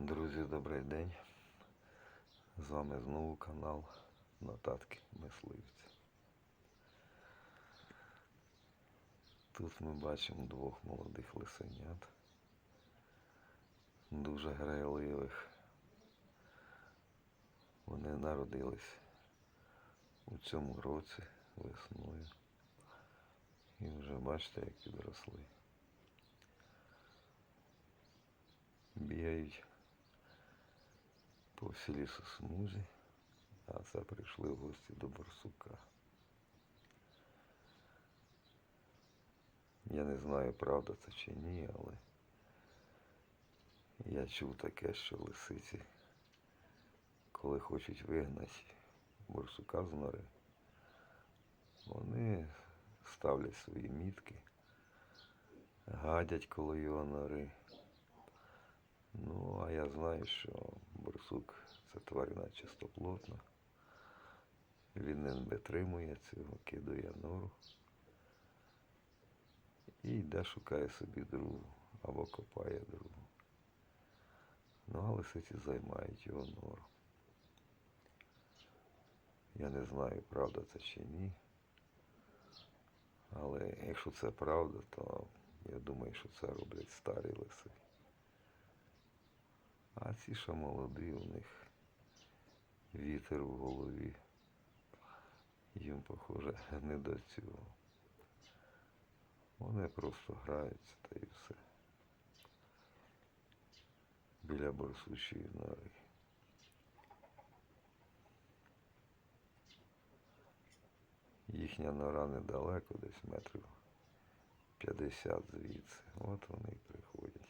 Друзі, добрий день. З вами знову канал Нотатки Мисливця. Тут ми бачимо двох молодих лисенят, дуже грайливих. Вони народились у цьому році весною. І вже бачите, як підросли. Бігають по всій лісосмузі, а це прийшли гості до барсука. Я не знаю, правда це чи ні, але я чув таке, що лисиці, коли хочуть вигнати барсука з нори, вони ставлять свої мітки, гадять коло його нори. Ну, а я знаю, що борсук це тварина чистоплотна. Він не витримує цього, кидає нору. І йде шукає собі другу або копає другу. Ну, а лисиці займають його нору. Я не знаю, правда це чи ні. Але якщо це правда, то я думаю, що це роблять старі лиси. А ці що молоді, у них вітер в голові. Їм, похоже, не до цього. Вони просто граються та і все. Біля борсучої нори. Їхня нора недалеко, десь метрів 50 звідси. От вони і приходять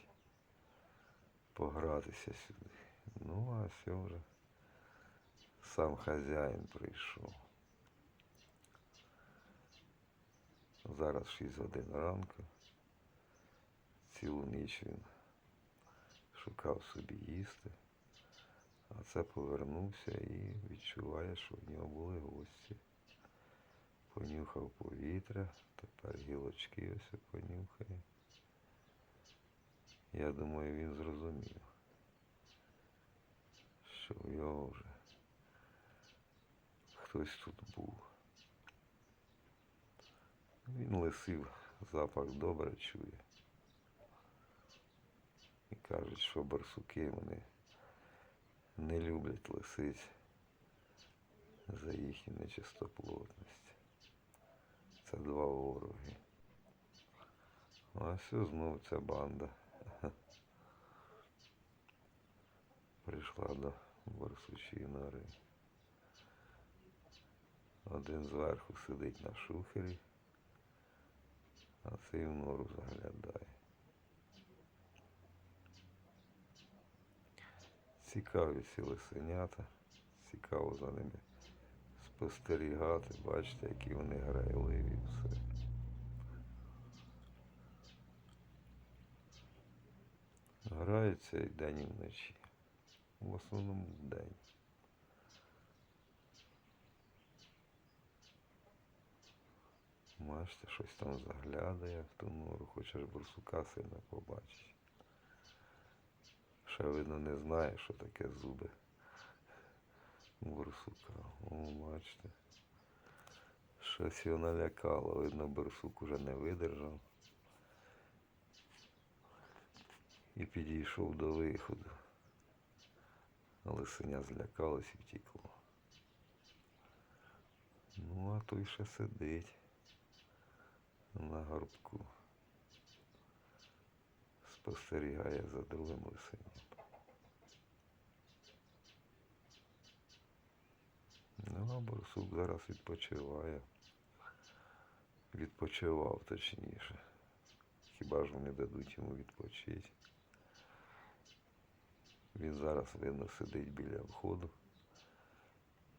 погратися сюди. Ну, а все вже сам хазяїн прийшов. Зараз 6 годин ранку. Цілу ніч він шукав собі їсти, а це повернувся і відчуває, що в нього були гості. Понюхав повітря, тепер гілочки ось понюхає. Я думаю, він зрозумів, що в його вже хтось тут був. Він лисив, запах добре чує. І кажуть, що барсуки вони не люблять лисиць за їхню нечистоплотність. Це два вороги. А все знов ця банда. Прийшла до барсучої нори. Один зверху сидить на шухері, а цей в нору заглядає. Цікаві ці лисенята, цікаво за ними спостерігати, бачите, які вони грайливі все. Граються і день і вночі. В основному вдень. Бачите, щось там заглядає в ту нору, хочеш бурсука сильно побачиш. Ще видно не знає, що таке зуби бурсука. О, бачите. Щось його налякало. Видно, бурсук уже не видержав. І підійшов до виходу. Лисеня злякалась і втекло. Ну, а той ще сидить на горбку. Спостерігає за другим лисеням. Ну, а борсук зараз відпочиває. Відпочивав точніше. Хіба ж вони дадуть йому відпочити? Він зараз, видно, сидить біля входу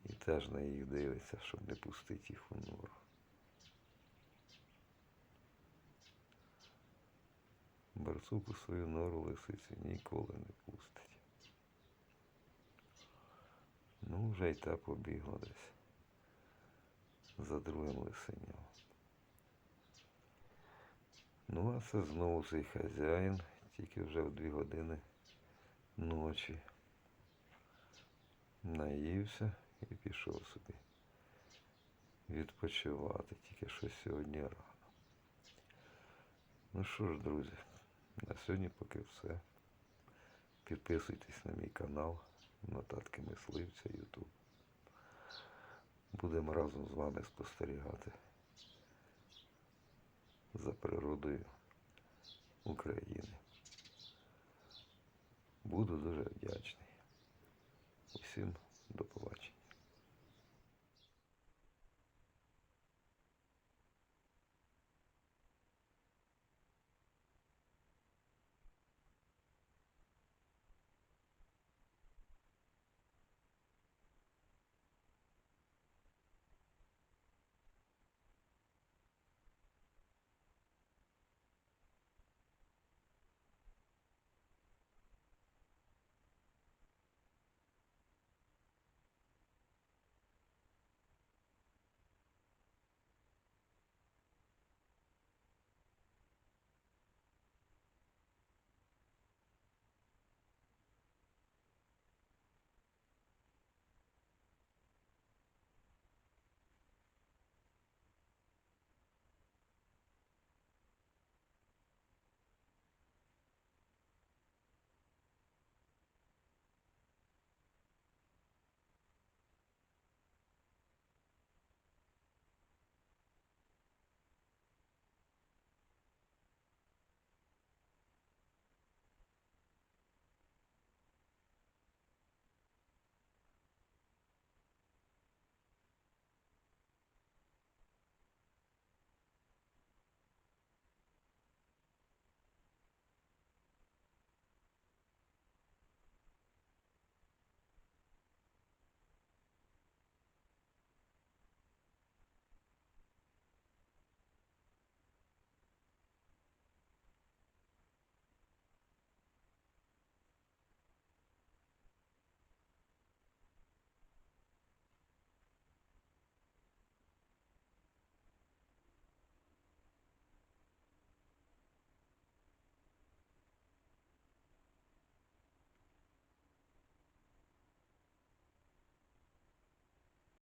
і теж на їх дивиться, щоб не пустити їх у нору. Барсук у свою нору лисиці ніколи не пустить. Ну, вже й та побігла десь за другим лисеням. Ну, а це знову цей хазяїн, тільки вже в дві години ночі. наївся і пішов собі відпочивати, тільки що сьогодні рано. Ну що ж, друзі, на сьогодні поки все. Підписуйтесь на мій канал Нотатки Мисливця YouTube. Будемо разом з вами спостерігати за природою України. Буду дуже вдячний. Усім до побачення.